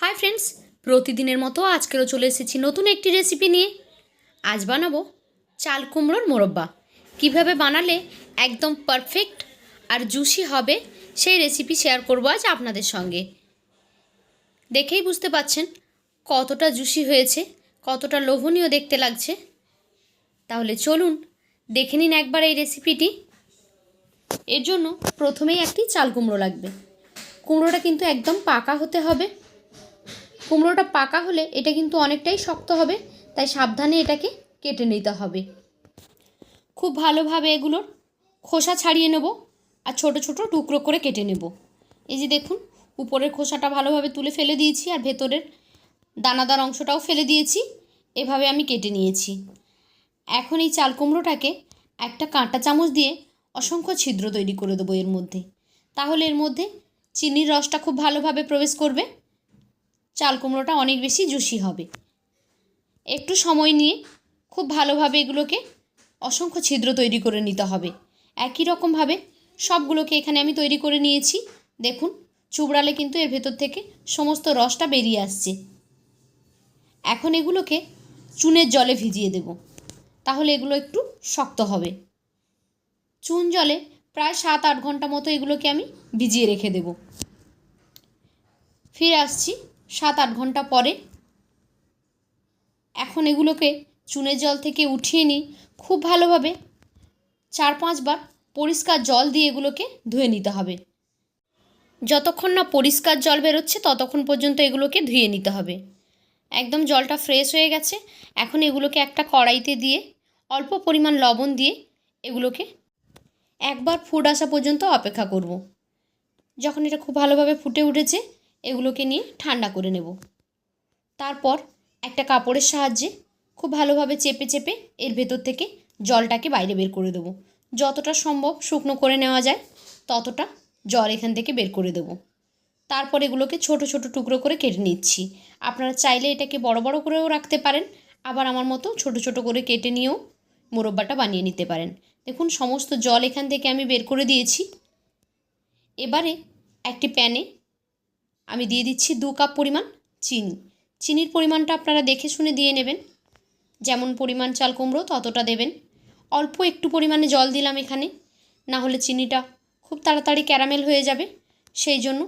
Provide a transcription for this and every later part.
Hi friends প্রতিদিনের মতো আজকেরও চলে এসেছি নতুন একটি রেসিপি নিয়ে। আজ বানাবো চাল কুমড়োর মোরব্বা। কীভাবে বানালে একদম পারফেক্ট আর জুসি হবে সেই রেসিপি শেয়ার করব আজ আপনাদের সঙ্গে। দেখেই বুঝতে পাচ্ছেন কতটা জুসি হয়েছে, কতটা লোভনীয় দেখতে লাগছে। তাহলে চলুন দেখে নিন একবার এই রেসিপিটি এর জন্য প্রথমেই একটি চাল কুমড়ো লাগবে। কুমড়োটা কিন্তু একদম পাকা হতে হবে। কুমড়োটা পাকা হলে এটা কিন্তু অনেকটাই শক্ত হবে, তাই সাবধানে এটাকে কেটে নিতে হবে। খুব ভালোভাবে এগুলোর খোসা ছাড়িয়ে নেব আর ছোট ছোট টুকরো করে কেটে নেব। এই যে দেখুন, উপরের খোসাটা ভালোভাবে তুলে ফেলে দিয়েছি আর ভেতরের দানাদার অংশটাও ফেলে দিয়েছি, এভাবে আমি কেটে নিয়েছি। এখন এই চাল কুমড়োটাকে একটা কাঁটা চামচ দিয়ে অসংখ্য ছিদ্র তৈরি করে দেবো এর মধ্যে। তাহলে এর মধ্যে চিনির রসটা খুব ভালোভাবে প্রবেশ করবে। চাল কুমড়োটা অনেক বেশি জুসি হবে। একটু সময় নিয়ে খুব ভালোভাবে এগুলোকে অসংখ্য ছিদ্র তৈরি করে নিতে হবে। একই রকমভাবে সবগুলোকে এখানে আমি তৈরি করে নিয়েছি। দেখুন, চুবড়ালে কিন্তু এর ভেতর থেকে সমস্ত রসটা বেরিয়ে আসছে। এখন এগুলোকে চুনের জলে ভিজিয়ে দেব। তাহলে এগুলো একটু শক্ত হবে। চুন জলে প্রায় সাত আট ঘণ্টা মতো এগুলোকে আমি ভিজিয়ে রেখে দেব। ফিরে আসছি সাত আট ঘণ্টা পরে। এখন এগুলোকে চুনের জল থেকে উঠিয়ে নিই খুব ভালোভাবে। চার পাঁচবার পরিষ্কার জল দিয়ে এগুলোকে ধুয়ে নিতে হবে। যতক্ষণ না পরিষ্কার জল বেরোচ্ছে ততক্ষণ পর্যন্ত এগুলোকে ধুয়ে নিতে হবে। একদম জলটা ফ্রেশ হয়ে গেছে। এখন এগুলোকে একটা কড়াইতে দিয়ে অল্প পরিমাণ লবণ দিয়ে এগুলোকে একবার ফুট আসা পর্যন্ত অপেক্ষা করব। যখন এটা খুব ভালোভাবে ফুটে উঠেছে এগুলোকে নিয়ে ঠান্ডা করে নেব। তারপর একটা কাপড়ের সাহায্যে খুব ভালোভাবে চেপে চেপে এর ভেতর থেকে জলটাকে বাইরে বের করে দেবো। যতটা সম্ভব শুকনো করে নেওয়া যায়, ততটা জল এখান থেকে বের করে দেবো। তারপর এগুলোকে ছোট ছোট টুকরো করে কেটে নিচ্ছি। আপনারা চাইলে এটাকে বড় বড় করেও রাখতে পারেন, আবার আমার মতো ছোট ছোট করে কেটে নিয়েও মোরব্বাটা বানিয়ে নিতে পারেন। দেখুন, সমস্ত জল এখান থেকে আমি বের করে দিয়েছি। এবারে একটি প্যানে আমি দিয়ে দিচ্ছি দু কাপ পরিমাণ চিনি। চিনির পরিমাণটা আপনারা দেখে শুনে দিয়ে নেবেন। যেমন পরিমাণ চাল কুমড়ো, ততটা দেবেন। অল্প একটু পরিমাণে জল দিলাম এখানে। না হলে চিনিটা খুব তাড়াতাড়ি ক্যারামেল হয়ে যাবে। সেই জন্য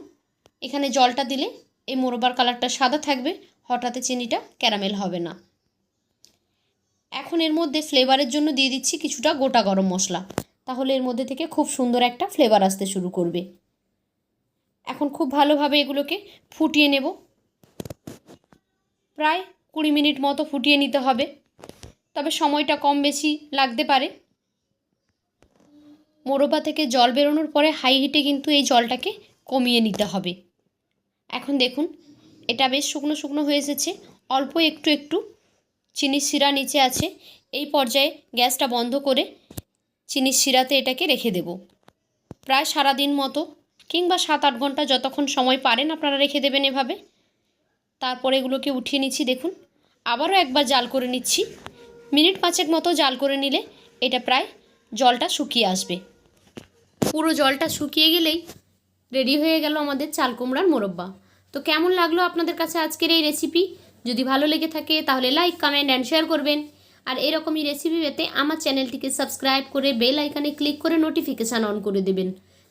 এখানে জলটা দিলে এই মোরবার কালারটা সাদা থাকবে। হঠাৎ চিনিটা ক্যারামেল হবে না। এখন এর মধ্যে ফ্লেভারের জন্য দিয়ে দিচ্ছি কিছুটা গোটা গরম মশলা। তাহলে এর মধ্যে থেকে খুব সুন্দর একটা ফ্লেভার আসতে শুরু করবে। এখন খুব ভালোভাবে এগুলোকে ফুটিয়ে নেব। প্রায় কুড়ি মিনিট মতো ফুটিয়ে নিতে হবে। তবে সময়টা কম বেশি লাগতে পারে। মোরব্বা থেকে জল বেরোনোর পরে হাই হিটে কিন্তু এই জলটাকে কমিয়ে নিতে হবে। এখন দেখুন, এটা বেশ শুকনো শুকনো হয়ে এসেছে। অল্প একটু একটু চিনির শিরা নিচে আছে। এই পর্যায়ে গ্যাসটা বন্ধ করে চিনির শিরাতে এটাকে রেখে দেব। প্রায় সারাদিন মতো কিংবা সাত আট ঘণ্টা যতক্ষণ সময় পারেন আপনারা রেখে দেবেন এভাবে। তারপর এগুলোকে উঠিয়ে নিচ্ছি, দেখুন। আবারও একবার জাল করে নিচ্ছি। মিনিট পাঁচেক মতো জাল করে নিলে এটা প্রায় জলটা শুকিয়ে আসবে। পুরো জলটা শুকিয়ে গেলেই রেডি হয়ে গেল আমাদের চাল কুমড়ার মোরব্বা। তো কেমন লাগল আপনাদের কাছে আজকের এই রেসিপি যদি ভালো লেগে থাকে তাহলে লাইক কমেন্ট অ্যান্ড শেয়ার করবেন। আর এরকমই রেসিপি পেতে আমার চ্যানেলটিকে সাবস্ক্রাইব করে বেল আইকানে ক্লিক করে নোটিফিকেশান অন করে দেবেন।